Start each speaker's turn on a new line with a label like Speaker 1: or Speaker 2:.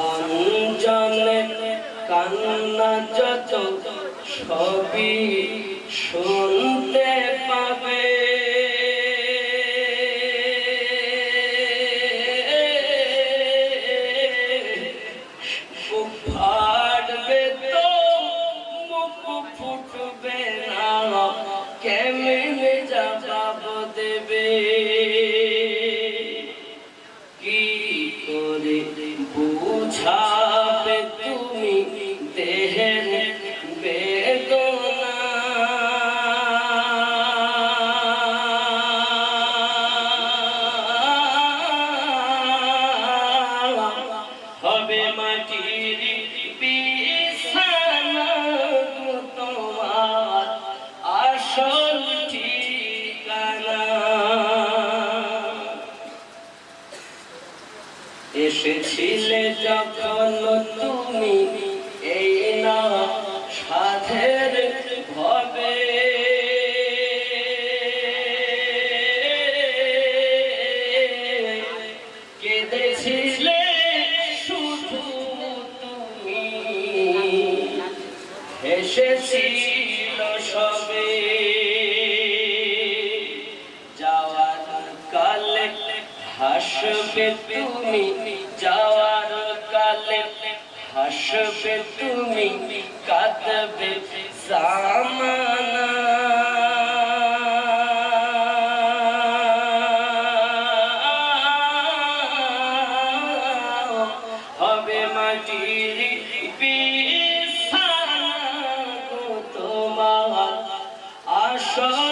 Speaker 1: আপন জনে কান্না যত সবই শুনতে পাবে। কেমনে জবাব দেবে? মাটির বিছানা তোমার আসল ঠিকানা। এসেছিলে যখন তুমি এই না সাধের ভবে হেসেছিল সবে। যাওয়ার কালে হাসবে তুমি যাওয়ার কালে হাসবে তুমি কাঁদবে সামা Shut